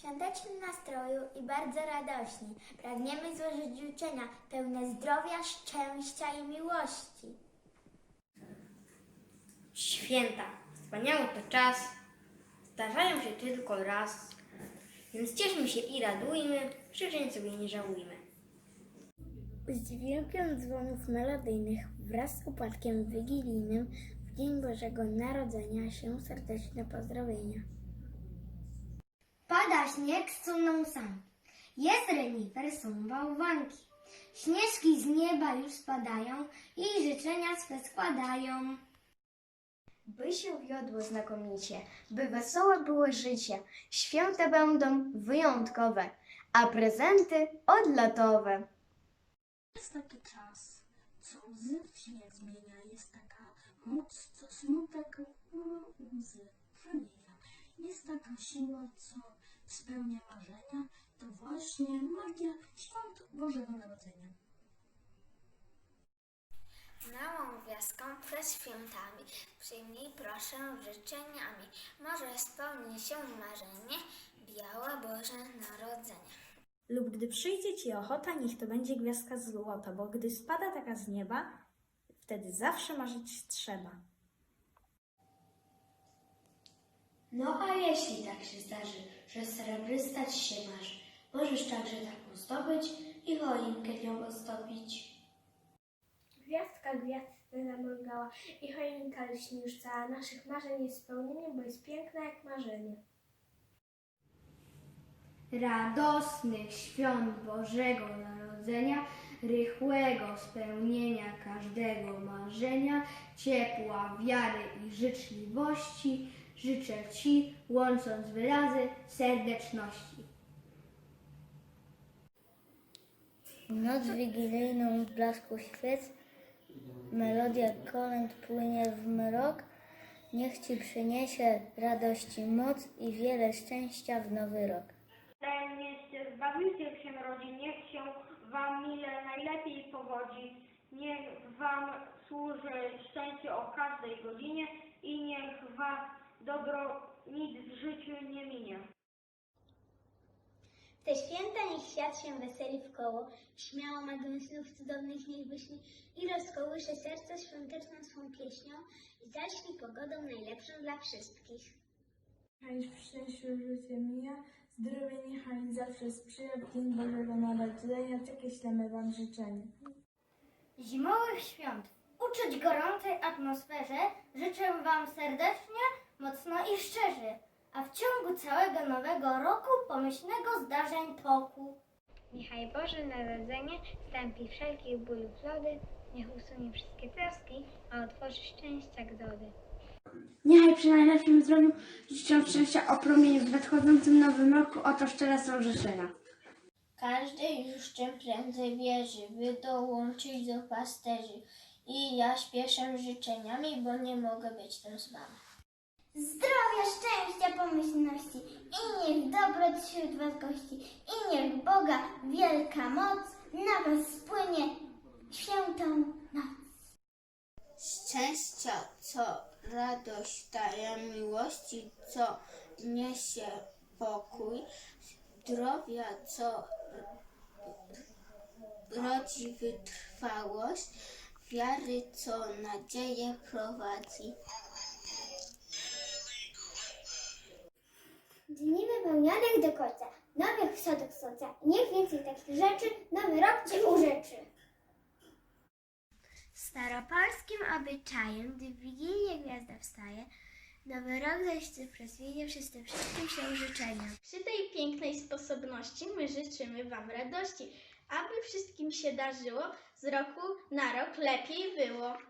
świątecznym nastroju i bardzo radośni pragniemy złożyć życzenia pełne zdrowia, szczęścia i miłości. Święta. Wspaniały to czas. Zdarzają się tylko raz. Więc cieszmy się i radujmy, życzeń sobie nie żałujmy. Z dźwiękiem dzwonów melodyjnych wraz z upadkiem wigilijnym w Dzień Bożego Narodzenia się serdeczne pozdrowienia. Pada śnieg, suną sanki. Jest renifer, są bałwanki. Śnieżki z nieba już spadają i życzenia swe składają. By się wiodło znakomicie, by wesołe było życie. Święta będą wyjątkowe, a prezenty odlotowe. Jest taki czas, co łzy w śmiech zmienia. Jest taka moc, co smutek w łzy przemienia. Jest taka siła, co spełnia marzenia. To właśnie magia świąt Bożego Narodzenia. Małą gwiazdką przed świętami przyjmij proszę życzeniami. Może spełni się marzenie Białe Boże Narodzenie. Lub gdy przyjdzie ci ochota, niech to będzie gwiazdka złota, bo gdy spada taka z nieba, wtedy zawsze marzyć trzeba. No a jeśli tak się zdarzy, że srebrystać się masz, możesz także taką zdobyć i choinkę nią ozdobić. Gwiazdka gwiazdce zamrugała i choinka lśni już cała naszych marzeń jest spełnieniem, bo jest piękna jak marzenie. Radosnych świąt Bożego Narodzenia, rychłego spełnienia każdego marzenia, ciepła wiary i życzliwości życzę Ci, łącząc wyrazy serdeczności. Noc wigilijną w blasku świec, melodia kolęd płynie w mrok. Niech Ci przyniesie radości moc i wiele szczęścia w nowy rok. Tajemnicy, Zbawiciel się rodzi, niech się Wam mile najlepiej powodzi. Niech Wam służy szczęście o każdej godzinie i niech Was dobro nic w życiu nie minie. W te święta niech świat się weseli w koło, śmiało ma snów cudownych niech wyśni i rozkołysze serce świąteczną swą pieśnią i zaśni pogodą najlepszą dla wszystkich. Niechaj w szczęściu życie mija, zdrowie niechaj zawsze sprzyja w Dzień Bożego Narodzenia. Takie ślemy Wam życzenia. Zimowych świąt. Uczuć gorącej atmosferze życzę Wam serdecznie, mocno i szczerze, a w ciągu całego nowego roku pomyślnego zdarzeń toku. Niechaj Boże Narodzenie stępi wszelkich bólów lody, niech usunie wszystkie troski, a otworzy szczęścia gdody. Niechaj przy najlepszym zdrowiu życzę szczęścia o promieniu w nadchodzącym nowym roku. Oto szczere są życzenia. Każdy już czym prędzej wierzy, by dołączyć do pasterzy. I ja śpieszę życzeniami, bo nie mogę być tam z wami. Zdrowia, szczęścia, pomyślności i niech dobro wśród Was gości i niech Boga wielka moc na Was spłynie świętą noc. Szczęścia, co radość daje miłości, co niesie pokój, zdrowia, co rodzi wytrwałość, wiary, co nadzieję prowadzi. Dni wypełnionych do końca, nowych wschodów słońca, niech więcej takich rzeczy nowy rok Cię urzeczy. Staropolskim obyczajem, gdy w Wigilię gwiazda wstaje, nowy rok zaś cyfrę zmienia, wszyscy wszystkim się życzenia. Przy tej pięknej sposobności my życzymy Wam radości, aby wszystkim się darzyło, z roku na rok lepiej było.